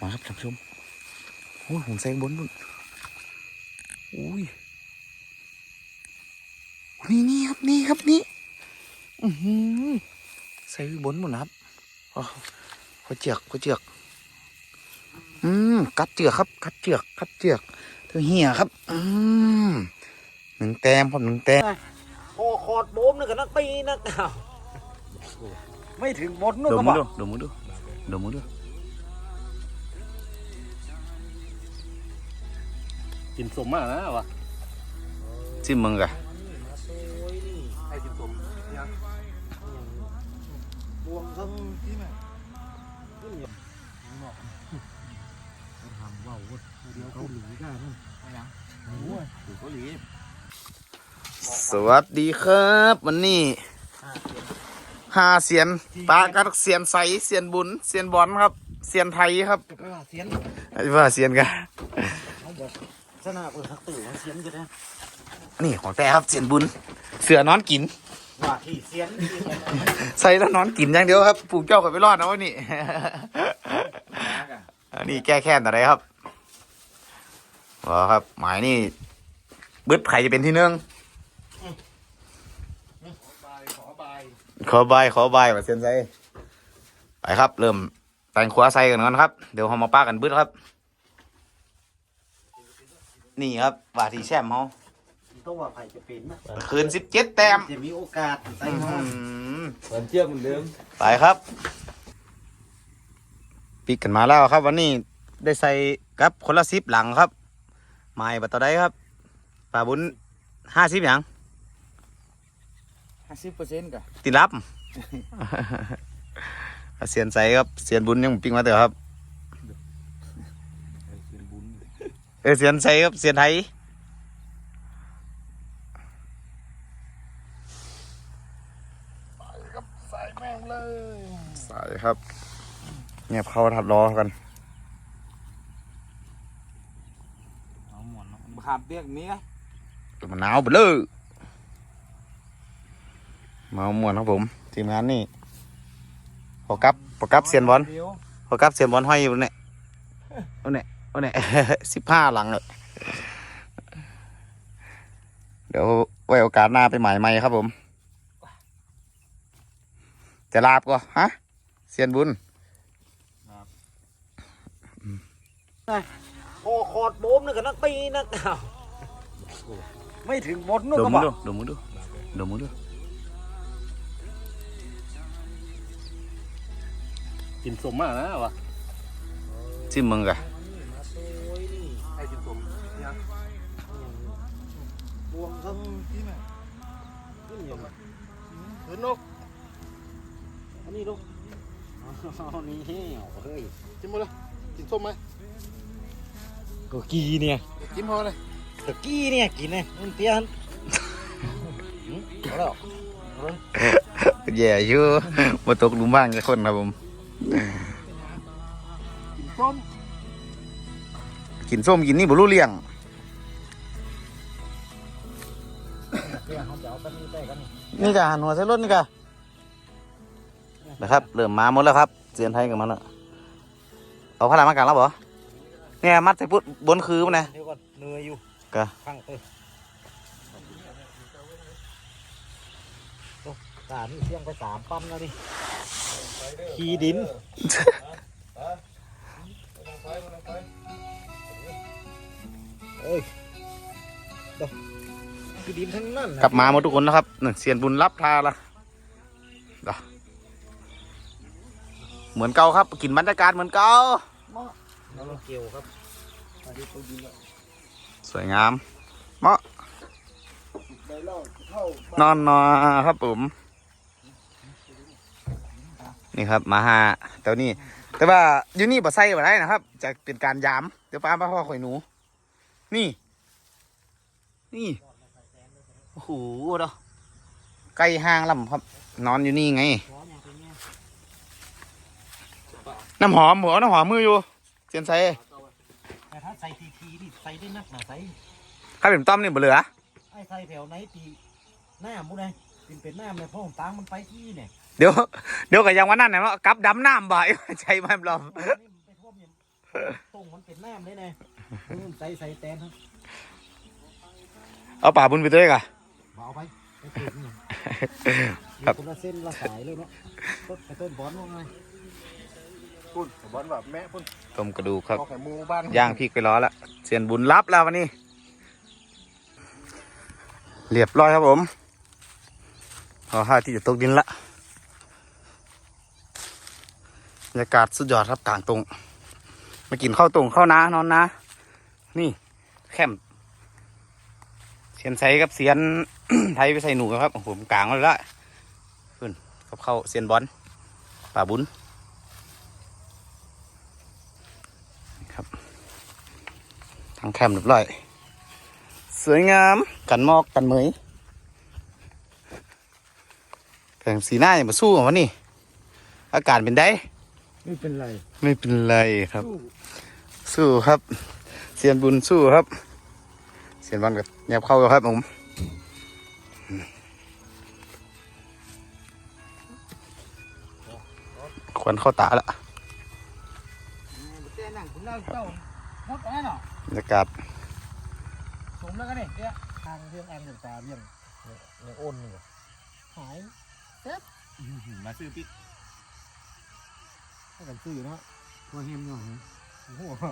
มาครับท่านผู้ชมโอ้ยผมแซงบนบุญอุ้ยนี่นี่ครับนี่ครับนี่อือหือใส่บนหมดนะครับอ๋อข้าวเจือกข้าวเจือกอืมกัดเจือกครับกัดเจือกกัดเจือกเธอเหี่ยครับ อืมหนึ่งแต้มครับหนึ่งแต้มโอ้คอดโบมนึกกับนักตีนักข่าวไม่ถึงหมดนึกดก็มบมืออกดูดมมือดูดมมือดู กินสมมากนะวะจิ้มมึงกะไอ้กินสมยังบวงทั้งที่ไหนทำว่าวเดียวเขาหลีได้นั่นโอ้ยถูกเขาหลีสวัสดีครับวันนี้ห้าเสียนปลากัดเสียนใสเสียนบุญเสียนบอลครับ เสียนไทยครับไปว่าเสียนไอ้ว่าเสียนกันเขาบอก สนาเปิดทักตื่นว่าเสียนจะได้นี่ของแต่ครับเสียนบุญ เสือนอนกินว่าที่เสียนใส่แล้วนอนกินอย่างเดียวครับปลูกเจ้ากับไปรอดนะวะนี่ อันนี้แก้แค้นอะไรครับว้าครับ หมายนี่บึดไผ่จะเป็นที่หนึ่งบายขอบายขอบายขอบายมาเซียนไซไปครับ เริ่มแต่งขวาใส่กันก่อนครับ เดี๋ยวเรามาป้ากันบึดครับ นี่ครับว่าที่แชมป์เขาต้องว่าใครจะเป็นนะคืนสิบเจ็ดแต้มจะมีโอกาสใส่อื้อมาหือเหมือนเชือกเหมือนเดิมไปครับปิกกันมาแล้วครับวันนี้ได้ใส่กับคนละสิบหลังครับไม้บัตรต่อได้ครับป่าบุญห้าสิบหยังห้าสิบเปอร์เซ็นต์กะติดรับเสียนใสครับเสียนบุญยังปิ้งมาเถอะครับ เสียนบุญ เออเสียนใสครับเสียนไทยใส่แม่งเลยใส่ครับ เงียบเข้าถัดรอกันเอาหมอนขาดเปียกมีไหมมันหนาวไปเลยมาเอาม่วนครับผม ทีมงานนี่พอกับพอกับเซียนบอลพอกับเซียนบอลห้อยอยู่เนี่ยเอาเนี่ย เอาเนี่ยสิบห้าหลังเลยเดี๋ยวไว้โอกาสหน้าไปหมายใหม่ครับผม จะลาบก็ฮะเซียนบุญโอ้คอดโบมนึกกับนักตีนักข่าวไม่ถึงหมดนึกดก็มบมืออกดูดมมือดูดมมือดูกินสมมากนะวะจิ้มมึงกะ วงทั้งที่ไหนขึ้นยังขึ้นนกอันนี้ลูกอนี่เฮ้ยกินหมดเลยกินส้มไหมก็กีเนี่ยกินพอเลยตะกี้เนี่ยกินเนี่ยมันเตี้ยนหืมเอาแล้วแย่อยู่มาตกลุมบ้างกับคนครับผมกินส้มกินส้มกินนี่บ่รู้เรื่อง นนี่กะหันหัวใส่รถนี่กะนะครับเริ่มมาหมดแล้วครับเสียนไทยกับมันแล้วเอาพลังมากลางแล้วบ่เนี่ยมัดใส่พุทธบนคือมันนะเดี๋ยวก่อนเหนื่อยอยู่กะข้างเตยโอ้ตานี่เสียงไปสามปั๊มแล้วดิขี่ดินเอ้ยเดี๋ยว คือดินทั้งนั้นนะกลับมาหมดทุกคนนะครับหนึ่งเสียนบุญรับทาละเด้อเหมือนเก่าครับกินบรรยากาศเหมือนเก่าแล้วเราเกี่ยวครับอันนี้เขาดินแล้วสวยงามเหมาะได้เล่าเข้านอนนอนครับผมนี่ครับมาหาแต่วนี้แต่ว่าอยู่นี่บ่ใส่บ่ได้นะครับจะเป็นการยามเดี๋ยวป้ามาพ่อข่อยหนู นี่ นี่ โอ้โหเด้อไก่ห้างลำครับ นอนอยู่นี่ไงพร้อมอย่างเป็นไง น้ำหอมหัวน้ำหอมมืออยู่เสียนใส่แต่ถ้าใส่ทีทีนี่ใส่ได้นักหนาใส่ข้าเป็นต้อมนี่บ่เหลือไอ้ใส่แถวไหนตีหน้ามุ้งไงเป็นเป็นหน้าเลยเพราะผมตังมันไปที่เนี่ยเดี๋ยวเดี๋ยวก็ยังวันนั้นนะว่ากลับดำน้ำบ่อยใจมันลมนี่มันไปท่วมอย่างตรงมันเป็นน้ำเลยนะนู่นใส่ใส่แตนครับเอาป่าบุญไปด้วยกะเอาไปไปเก็บนี่ครับคนละเส้นละสายเลยเนาะต้นไปต้นบอลว่าไงพุ่นบอลแบบแม่พุ่นต้มกระดูกครับเอาไข่มูบ้านย่างพริกไปร้อละเสียนบุญรับแล้ววันนี้ เรียบร้อยครับผมพอท่าที่จะตกดินละบรรยากาศสุดยอดครับกลางตรงมากินข้าวตรงข้าวนานอนนะ นี่แคมป์เสียนไซกับเสียน ไทยไปใส่หนูครับผมกลางเลยละขึ้นกับเข้าวเสียนบอลป่าบุญทางแคมป์เรียบร้อย สวยงามกันหมอกกันเหมยแต่สีหน้าอย่ามาสู้กับมันนี่อากาศเป็นได้ ไม่เป็นไร ไม่เป็นไรครับ สู้ครับ เสียนบุญสู้ครับ เสียนบอลกับแนบเข้าครับผม ควันเข้าตาละเต้นั่งคุณเล่าเจ้าหมดแล้วเนาะบรรยากาศสมแล้วกันเนี่ยเนี่ยทางเรื่องแอนกับตาเรื่องเนี่ยอ้นนี่หายเซ็ตมาซื้อปิ๊กให้กันซื้อเนาะมาเฮมหน่อยโอ้โห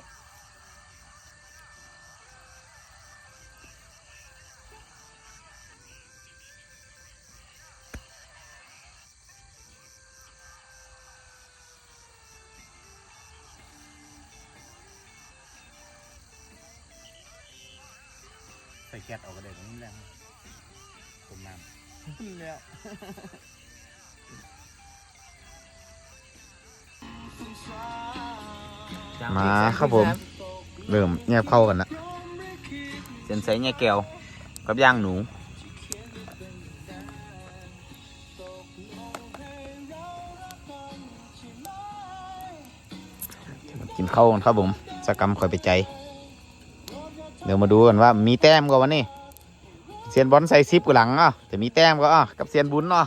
แก๊สออกกระเด็นนี่แรงผมน้ำจริงแล้วมาครับผมเริ่มแยบเข้ากันละเส้นใสแยกแก้วกับย่างหนูกินข้าวกันครับผมสกรรมคอยไปใจเดี๋ยวมาดูกันว่ามีแต้มกว่าวันนี้เซียนบอลใส่ซิปกับหลังอะจะมีแต้มก็อะกับเซียนบุญเนาะ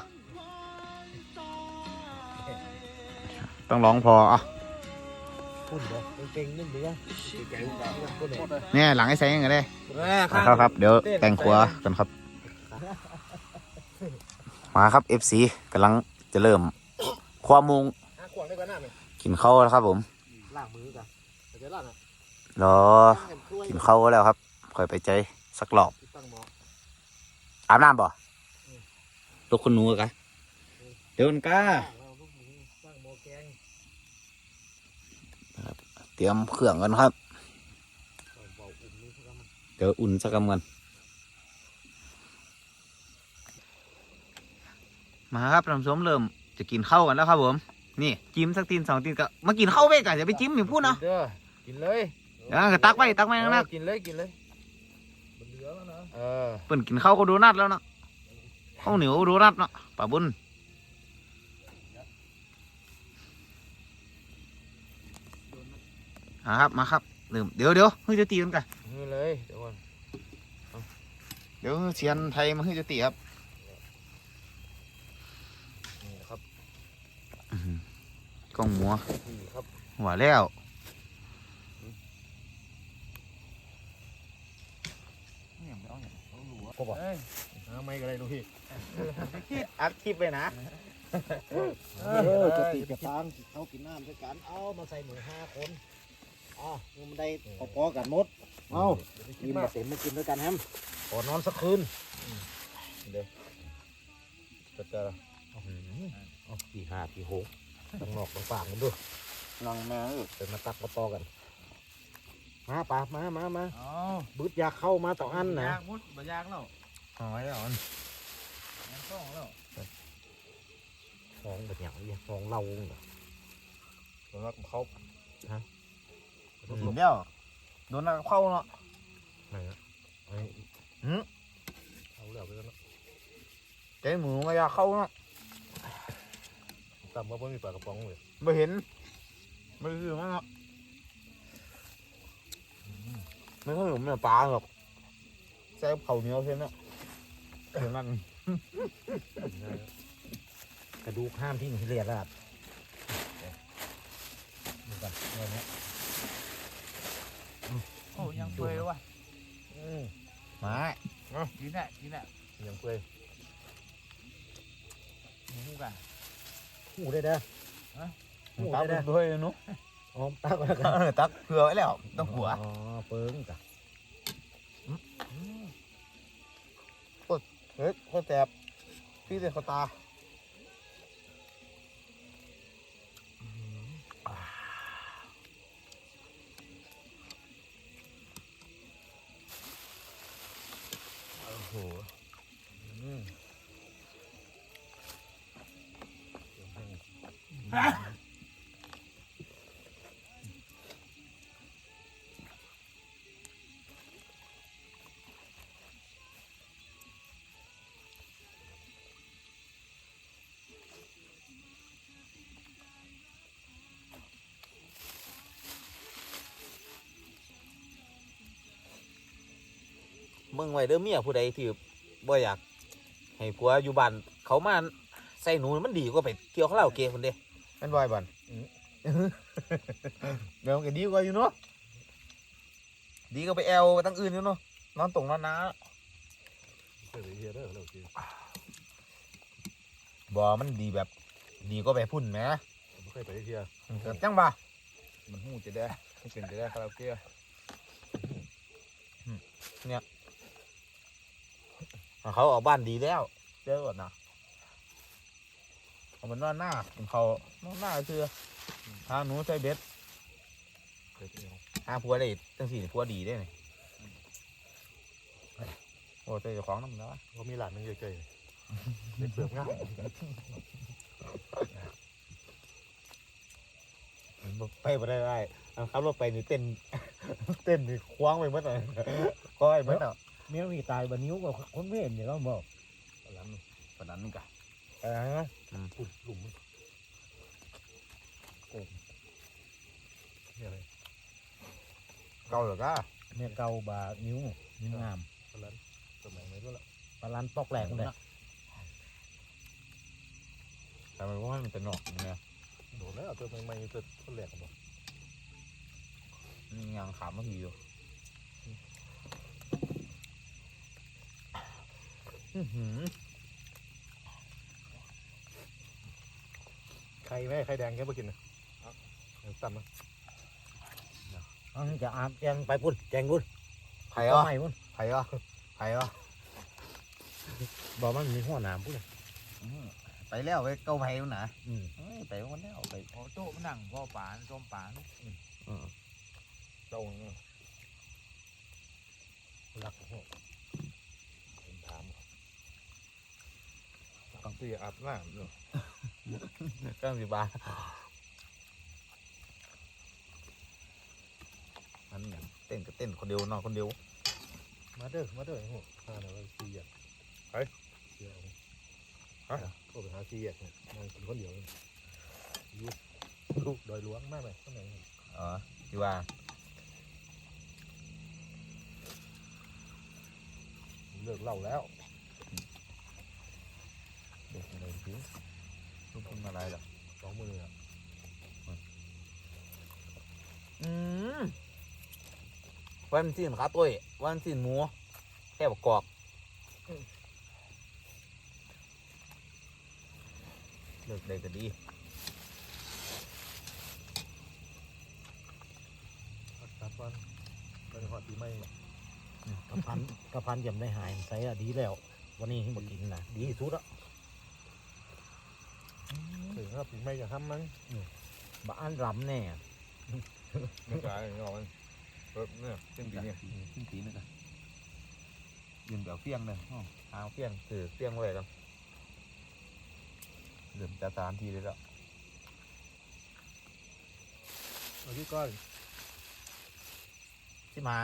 ต้องร้องพออะพุ่นเด้อเก่งๆนึ่งเดือเก่งๆพุ่นเลยเนี่ยหลังไอ้ใส่ยังไงได้เออมาครับครับ เดี๋ยวแต่งครัวกันครับ มาครับ FC กำลังจะเริ่ม ความมุงหาขวางได้กว่าหน้าไหมกินข้าวแล้วครับผมล้างมือกันเดี๋ยวล่างอะรอ กินข้าวแล้วครับคอยไปใจสักรอบตั้งหมออาบน้ำบ่ลูกคุณหนูกะเดี๋ยวกันก้าเราลูกหมูตั้งหม้อแกงเตรียมเครื่องกันครับเบาอุ่นนี่พวกมันเดี๋ยวอุ่นสักกำกันมาครับท่านผู้ชมเริ่มจะกินข้าวกันแล้วครับผม นี่จิ้มสักตีนสองตีนก็มากินข้าวไปกันอย่าไปจิ้มอย่าพูดเนาะเด้อกินเลย เดี๋ยวก็ตักไปตักไปข้างหน้ากินเลยกินเลยมันเหลือแล้วนะเออเปิ่นกินข้าวก็โดนัทแล้วเนาะข้าวเหนียวโดนัทเนาะป่าบุญอ่าครับมาครับเริ่มเดี๋ยวเดี๋ยวเฮ้ยจะตีกันกันนี่เลยเดี๋ยวก่อนเดี๋ยวเชียนไทยมาเฮ้ยจะตีครับนี่นะครับกล้องหมัวนี่ครับหัวแล้ว ก็บอกหาไม่ก็ได้ลูกพี่อัดคลิปไปนะเออจะติดจะฟังเขากินน้ำด้วยกันเอามาใส่หมูห้าคนอ๋อมันได้พอๆกันหมดเอากินมาเสร็จมากินด้วยกันแฮมขอนอนสักคืนจัดการเอากี่ห้ากี่หกต้องนอกต้องฝากมันด้วยลังมาเป็นมาตักมาต่อกัน มาป่ามามามาอ๋อบึดยาเข้ามาต่ออันนะยากมุดบ่ยากแล้วหอยแล้วมันยังต้องแล้วฟองแบบอย่างนี้ฟองเราเหรอสำหรับเขาเดี๋ยวโดนเข้าเนาะไหนอะไอ้เอาแล้วไปแล้วเนาะใจหมูมายาเข้าเนาะตามมาเพิ่มมีปลากระป๋องเลยไม่เห็น ไม่คือมันเนาะ ไม่ค่อยหนุ่มเนี่ยปลาหรอกแซ่บเข่าเหนียวเท่านั้นเห็นมันกระดูกห้ามทิ้งที่เรียดแล้วดูกันเรื่องนี้โอ้ยังเปื่อยวะอืมมากินแหละกินแหละยังเปื่อยหมูกันหูได้เด้อฮะหูตักได้เป็เด้อนด้วยนุ๊ก อ๋อตักไว้กันเออตักเผื่อไว้แล้ว ต้องหัวอ๋อเปิ้งกะเฮ้ยโคตรแสบพี่เลยเขาตา มึงไว้เด้อเมียผู้ใดที่บ่อยากให้ผัวอยู่บ้านเขามาใส่หนูมันดีกว่าไปเที่ยวคาราโอเกะคนเด้เป็นบ่อยบ่อนเดี๋ยวมันก็ดีกว่าอยู่เนาะดีก็ไปแอลตั้งอื่นอยู่เนาะนอนตรงนอนนาเปื่อยเฮียเด้อเรากินบ่มันดีแบบ ดีก็ไปพุ่นแหมไม่เคยไปเฮียเกิดจังบ่มันหูจะได้มันเป็นจะได้คาราโอเกะเนี่ย เขาออกบ้านดีแล้วเจอก่อนนะเอามันนอนหน้าของเขานอนหน้าคือหาหนูใส่เบ็ดเคยไปเอาหาผัวได้ตั้งสี่ผัวดีได้ไหมโอ้เจ้าของน้ำเนาะเขามีหลานนึงเกยๆเด็กเสิร์ฟง่ายไปบ่ได้ได้เอาขับรถไปนี่เต้น เต้นนี่คว้างไปหมดเลยก็ไอ้หมดอะ เมียมีตายบนนิ้วกับคนไม่เห็นอย่างนั้นบอกหลานปานนั้นกะเออปุ่นหลุมโอ้เนี่ยอะไรเก่าเหรอก็เมียเกาบานิ้วนิ้วงามหลานสมัยไหนก็ละปลาลันปอกแหลกเลยแต่มันว่ามันเป็นหนอกเนี่ยโดนแล้วตัวใหม่ๆตัวคนแหลกกันบอกมียางขามมาทีอยู่ อื้อหือใครไหมใครแดงแกไปกินนะตั้มนะอันจะอาบแจงไปพุ่นแจงพุ่นไผ่อะไม่พุ่นไผ่อะไผ่อะบอกมันมีหัวหนามพุ่นไปแล้วไปเก้าไผ่มันนะอืมเอ้ยไปวันแล้วไปโอ้โต๊ะมันหนังพ่อป่านส้มป่านเจ้าเนี่ยรักหัวผมถาม ตั้งตีอาบน้ำเนาะเก้าสิบบาทอันนี้เต้นก็เต้นคนเดียวนอนคนเดียว มาเด้อมาเด้อหัวข้าเนี่ยว่าซีอะไปเสียฮะก็ไปหาซีอะนั่งกินคนเดียวยูลูกดอยหลวงมากเลยข้างในอ๋อที่ว่าเลิกเล่าแล้ว เด็กอะไรจริงลูกคนอะไรหรอสองมืออะอืมวันสิ้นขาตุ้ยวันสิ้นหมูแค่บกกอกเลิกได้ก็ดีตัดวันเป็นหอดปีใหม่กระพันกระพันยำได้หายใส่อะดีแล้ว วันนี้ให้มากินนะดีที่สุดอะ ถึงครับปีใหม่จะทำมั้งบ้านรำแน่ไม่ใช่เงามันรถเนี่ยเส้นปีเนี่ยขึ้นปีนึงกันยืนแบบเฟี้ยงเลยอ้าวหางเฟี้ยงถือเฟี้ยงไว้แล้วเริ่มจะตามทีเลยแล้วเอาที่ก้อนที่มา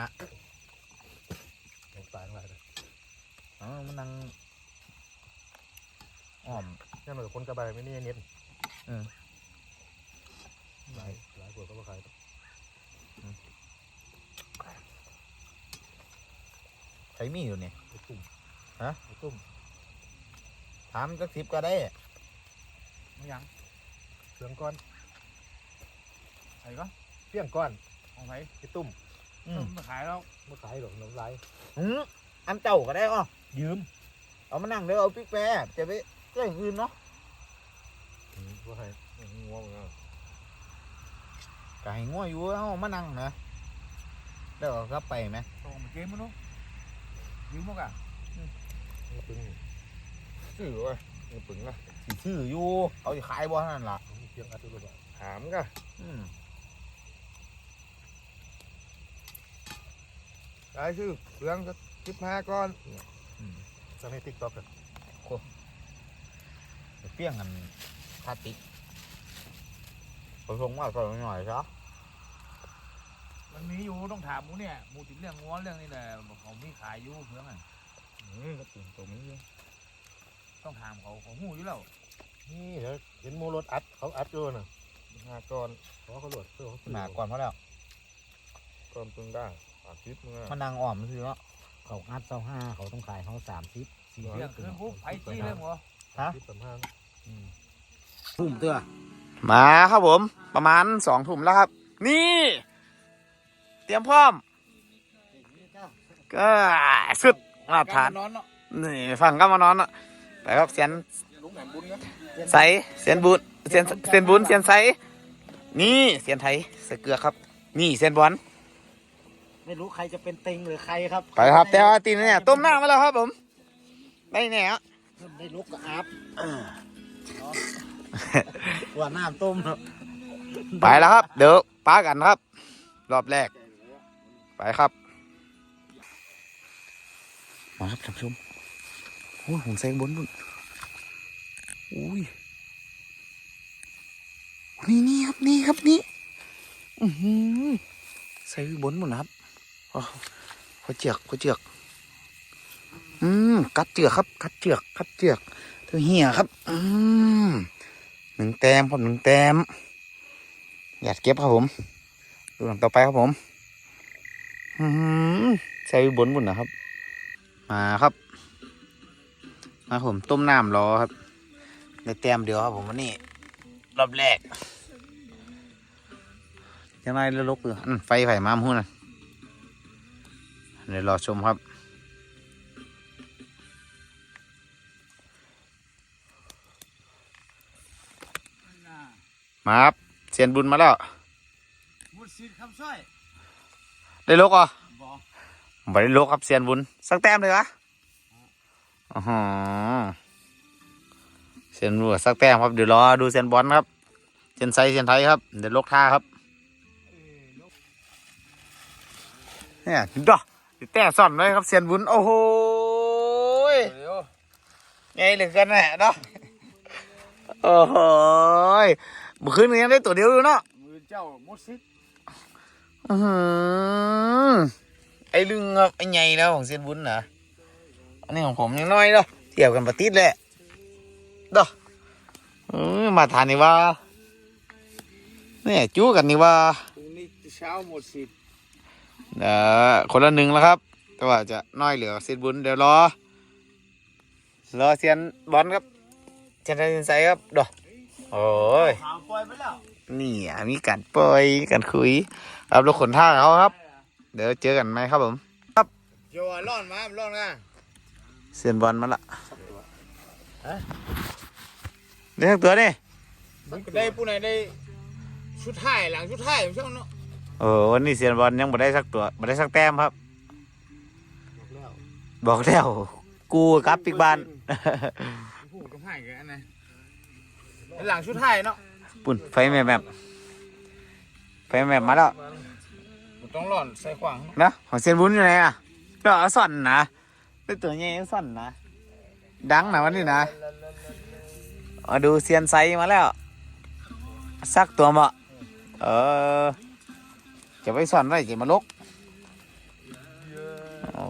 ตายอะไรเลยอ๋อมันนั่งอ้อม นี่มันคนกระบายไม่นี่เน็ตเออหลายหลายคนก็มาขายใช้มีอยู่เนี่ยไอ้ตุ่มฮะไอ้ตุ่มถามสักสิบก็ได้ไม่ยังเครื่องก้อนไอ้ก็เปี้ยงก้อนของไผไอ้ตุ่มมาขายแล้วมาขายหรอกน้ำลายหืมอันเจ้าก็ได้อะยืม เอามานั่งเดี๋ยวเอาปิ๊กแปรจะไป เจ้าอย่างอื่นเนาะว่าให้ง่วงอะไก่ง่วอยู่เอามานั่งนะเดี๋ยวเอากลับไปไหมส่งมาเกมมั้งเนาะยืมมั้งอะปึ้งสื่อเว้ยมือปึงอะสิซื้ออยู่เขาจะขายบ่เท่านั้นล่ะเพียงอัดตัวแบบถามกันอืมได้ชื่อเรื่องก็คิดมาก่อนจะให้ติ๊กต็อกกัน เปี้ยงกันพลาสติกผสมว่าใส่หน่อยซะมันมีอยู่ต้องถามหมูเนี่ยหมูติดเรื่องง้อเรื่องนี่แหละเขามีขายอยู่เพื่อนอะอืมก็ตื่นตัวนี้ต้องถามเขาเขาหูอยู่แล้วนี่เดี๋ยวเห็นโมรถอัดเขาอัดอยู่น่ะหาก่อนเพราะเขาโหลดเพื่อเขาหนาก่อนเพราะแล้วก่อนปึงได้อาทิตย์มึงอะมันนางอ่อมมันคือเนาะเขาอัดเศร้าห้าเขาต้องขายเขาสามสิบสี่เรื่องคืนปุ๊บไปจี้เรื่องหัวฮะสิบสามห้า ทุ่มเตื้อมาครับผม ประมาณสองทุ่มแล้วครับ นี่ เตรียมพร้อม ก็สุดมาตรฐานนอนเนาะนี่ฟังก็มานอนอะไปครับเสียนลุงแหม่มบุญครับใสเสียนบุญเสียนเสียนบุญเสียนใสนี่เสียนไทยใส่เกลือครับ นี่เสียนบอลไม่รู้ใครจะเป็นเต็งหรือใครครับไปครับ แต่ว่าตีนเนี่ยต้มน้ำมาแล้วครับผมได้แน่ฮะได้ลุกก็อา บว่าน้ำต้มเนอะไปแล้วครับ เดี๋ยวป้ากันครับ รอบแรก ไปครับมาครับท่านผู้ชมโอ้ยผมใส่บนบุญอุ้ยนี่นี่ครับนี่ครับนี่อือหือใส่บนหมดนะครับโอ้ขอเจือกขอเจือก อืมกัดเจือกครับ กัดเจือกกัดเจือก เธอเหี้ยครับ อืมหนึ่งแต้มครับหนึ่งแต้ม อยากเก็บครับผม ดูหลังต่อไปครับผมอื้อหือใส่บนบุญนะครับ มาครับ มาผมต้มน้ำรอครับในแต้มเดียวครับผมวันนี้รอบแรกยังไงแล้วลกอยู่อันไฟไผ่มามหุ้นนะเดี๋ยวรอชมครับ มาครับเสียนบุญมาแล้วมุดซีดคำสร้อยได้ลกอะบอกบ่ได้ลกครับเสียนบุญสักแต้มเลยวะอ๋อฮะเสียนบุญสักแต้มครับเดี๋ยวรอดูเสียนบอลครับเสียนไซเสียนไทยครับเดี๋ยวลกท่าครับเนี่ยดอกแต่ซ่อนเลยครับเสียนบุญโอ้โหยเดี๋ยวไงเหลือเกันแหละเนาะโอ้โห ยเมื่อคืนนี้ยังได้ตัวเดียวอยู่เนาะมือเจ้ามุดซีดอื้อหือไอ้ลึงครับไอ้ใหญ่แล้วของเซียนบุญนะอันนี้ของผมยังน้อยเนาะเทียบกันปะติดแหละเด้อเออมาทานนี่ว่าเนี่ยจู้กันนี่ว่าพรุ่งนี้เช้าหมดซีดเอ่อคนละหนึ่งแล้วครับ แต่ว่าจะน้อยเหลือเซียนบุญเดี๋ยวรอรอเซียนบอลครับเซียนไทยเซียนไซครับเด้อ โอ้ยหาปล่อยไปแล้วนี่อะมีการปล่อยมีการคุยครับรถขนท่าเขาครับ เดี๋ยวเจอกันไหมครับผมเดี๋ยวร้อนมาร้อนนะเซียนบอลมาละได้ทั้งตัวนี่ได้ผู้ไหนได้ชุดท้ายหลังชุดท้ายผมชอบเนาะโอ้โหวันนี้เซียนบอลยังบ่ได้สักตัวบ่ได้สักแต้มครับแล้วบอกแล้วกูกลับปีกบ้านผู้ก็ให้กันนะ หลังชุดท้ายเนาะปุ่นไฟแมบแมบไฟแมบมาแล้วต้องร้อนใส่ขวางนะของเซียนบุญอยู่ไหนอะเนาะซ่อนนะได้ตัวใหญ่ซ่อนนะดังนะวันนี้นะมาดูเซียนไซมาแล้วสักตัวมาเออจะไปซ่อนไว้จะมาลกโอ้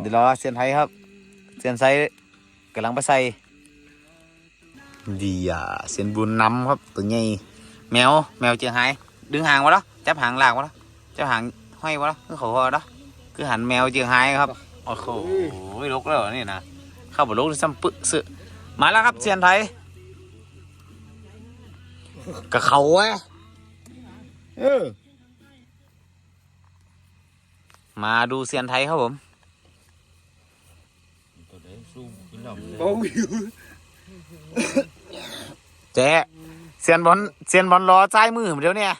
เดี๋ยวรอเซียนไทยครับ เซียนไซกำลังไปใส่ ดีอะเซียนบุญนำครับตัวใหญ่แมวแมวเจียงไฮ้ดึงหางมาแล้วจับหางลากมาแล้วจับหางห้อยมาแล้วคือเขาคอแล้วคือหันแมวเจียงไฮ้ครับโอ้โหลกแล้วเหรอนี่นะเข้าบลกซ้ำปึสึมาแล้วครับเซียนไทยกับเขาอะเออมาดูเซียนไทยครับผมตัวเด็สู้กินเหล้าโอ้ย เจ๊เซียนบอลเซียนบอลรอซ้ายมือผมเดี๋ยวเนี่ย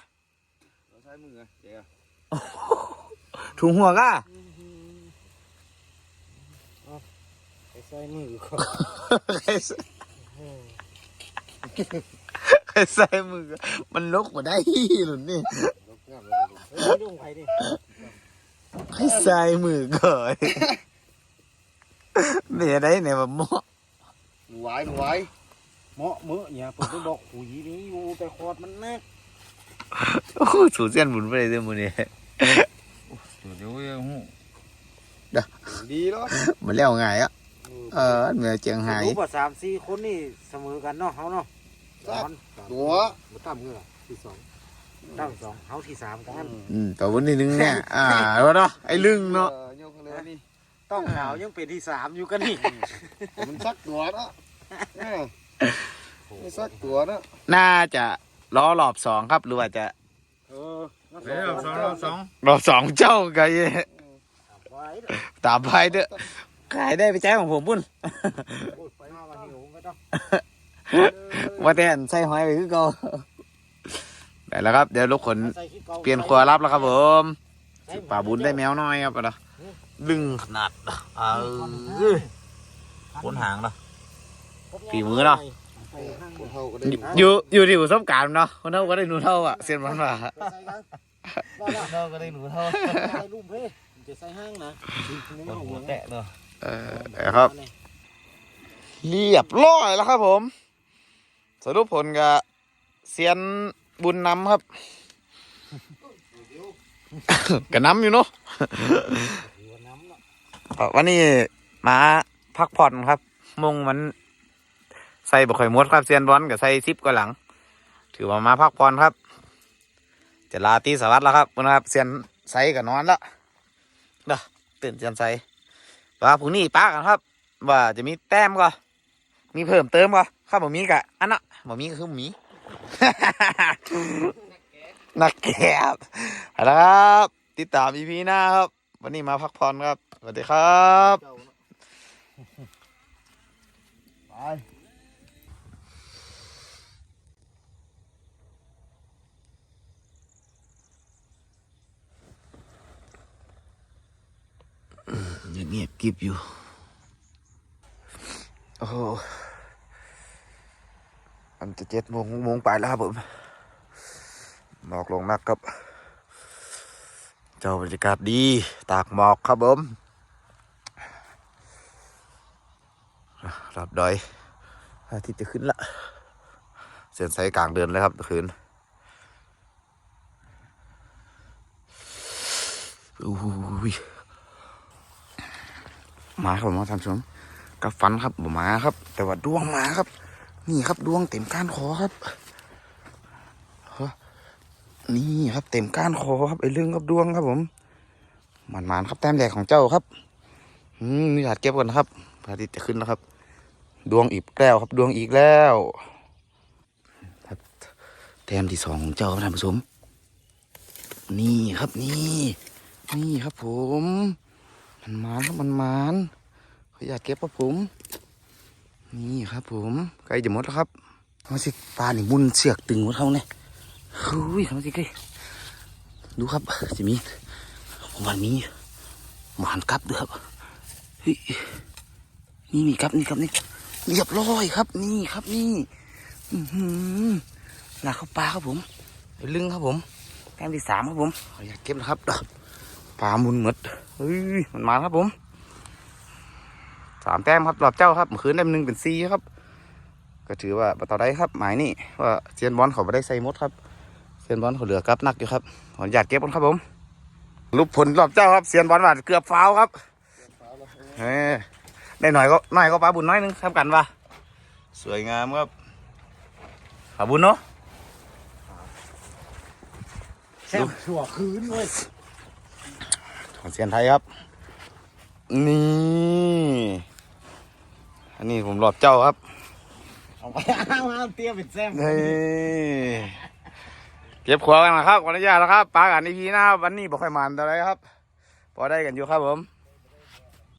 ใช้มือเจ๊ถุงหัวก้าไปใส่มือก่อนใครใส่ใครใส่มือมันลกมาได้หรือนี่เฮ้ยยุ่งใครดิใครใส่มือก่อนเมียได้เนี่ยแบบหมอหนูไหวหนูไหว เหมาะเมื่อเนี่ยผมจะบอกหุยนี้อยู่แต่คอดมันนักโอ้สูเซียนบุญไปเลยเด้อมือนี่ตัวเดียวยังหูดีแล้วมันแล้วไงอะเออเมื่อเจียงไฮ้รู้ป่ะสามสี่คนนี่เสมอกันเนาะเขาเนาะสอนตัวมาตั้มเงื่อที่สองตั้มสองเขาที่สามกันอืมแต่วันนี้นึงเนี่ยอ่าแล้วเนาะไอ้ลึงเนาะออยกเลยนี่ต้องขาวยังเป็นที่สามอยู่กันนี่มันสักตัวเนาะเออ ไม่สักตัวเนาะน่าจะล้อรอบสองครับ หรือว่าจะเออเดี๋ยวสองเราสองรอบสองเจ้าไงไว้เด้อตามไปเด้อขายได้ไปแจ้งของผมพุ่นโอ้ยไปมาวันหิวไม่ต้องว่าแต่อันใส่หอยไปคือเก่าได้แล้วครับ เดี๋ยวลูกขนใส่ขี้ก่าเปลี่ยนครัวรับแล้วครับผมป่าบุญได้แมวน้อยครับนะดึงขนาดเออคนหางเนาะ ฝีมือเนาะไปห้างคนเท่าก็ได้อยู่อยู่ที่ประสบการณ์เนาะคนเท่าก็ได้หนูเท่าอะเสียนมันว่าหัวเท่าก็ได้หนูเท่าใส่ลุ่มเพ่จะใส่ห้างนะหัวแตะเนาะเออครับ เรียบร้อยแล้วครับผม สรุปผลกับเซียนบุญนำครับกับน้ำอยู่เนาะบอ่อวันนี้มาพักผ่อนครับ มงมัน ใส่บข่อยมดครับเซียนบอลกับใส่ซิปก็หลัง ถือว่ามาพักผ่อนครับ จะลาตีสวัสดิ์แล้วครับนะครับเซียนใส่กับนอนล้วเด้อตื่นเซียนใส่ว่าพรุ่งนี้ป้ากันครับ ว่าจะมีแต้มก็มีเพิ่มเติมก็ข้าบ่มีกะอันน่ะบ่มีก็คือมีนักแกบเอาละครับ ติดตามอีพีหน้าครับ วันนี้มาพักผ่อนครับสวัสดีครับ ไป เงียบกิบอยู่ โอ้โหอันจะเจ็ดโมงโมงไปแล้วครับผมหมอกลงนักครับ เจ้าบรรยากาศดี ตากหมอกครับผมรับดอยอาทิตย์จะขึ้นละ เส้นสายกลางเดือนเลยครับคืนอู้ย มาครับผมมาทำชมกับฟันครับบ่มาครับ แต่ว่าดวงมาครับ นี่ครับดวงเต็มก้านคอครับนี่ครับ เต็มก้านคอครับไอ้เรื่องครับดวงครับผมหมันมานๆครับแต้มแรกของเจ้าครับอืมนี่อยากเก็บก่อนนะครับพระอาทิตย์จะขึ้นแล้วครับ ดวงอีกแล้วครับ ดวงอีกแล้วครับแต้มที่สองของเจ้าครับท่านผู้ชมนี่ครับนี่ นี่ครับผม มันมานครับมันมานขออยากเก็บครับผม นี่ครับผมใกล้จะหมดแล้วครับมาสิปลาหนิมุนเสือกตึงหมดเขาเนี่ยเฮ้ยมาสิกล้ดูครับจะมีผมวันนี้หมานกลับด้วยครับเฮ้ยนี่นี่ครับนี่ครับนี่เรียบร้อยครับ นี่ครับนี่หือหนักเข้าปลาครับผม ไปลึงครับผมแก้มที่สามครับผมขอยากเก็บนะครับเด้อ ปลามุนหมดเฮ้ยมันมาครับผมสามแต้มครับรอบเจ้าครับเมื่อคืนได้หนึ่งเป็นซีครับ ก็ถือว่าบัตรได้ครับ หมายนี่ว่าเซียนบอลเขาไม่ได้ใส่มดครับเซียนบอลเขาเหลือกับนักอยู่ครับขออนุญาตเก็บกันครับผมรูปผลรอบเจ้าครับเซียนบอลว่าเกือบฟาวครับเฮ้ยได้หน่อยก็หน่อยก็ปลาบุญน้อยหนึงทำกันว่ะสวยงามครับปลาบุญเนาะแซ่บชั่วคืนเลย ของเซียนไทยครับ นี่อันนี้ผมหลอบเจ้าครับเอาไปอ้างมาเตรียมเป็นแซ่บเฮ้ยเก็บขวากันนะครับขออนุญาตนะครับปลากันอีพีหน้าวันนี้บอกใครมันอะไรครับ พอได้กันอยู่ครับผม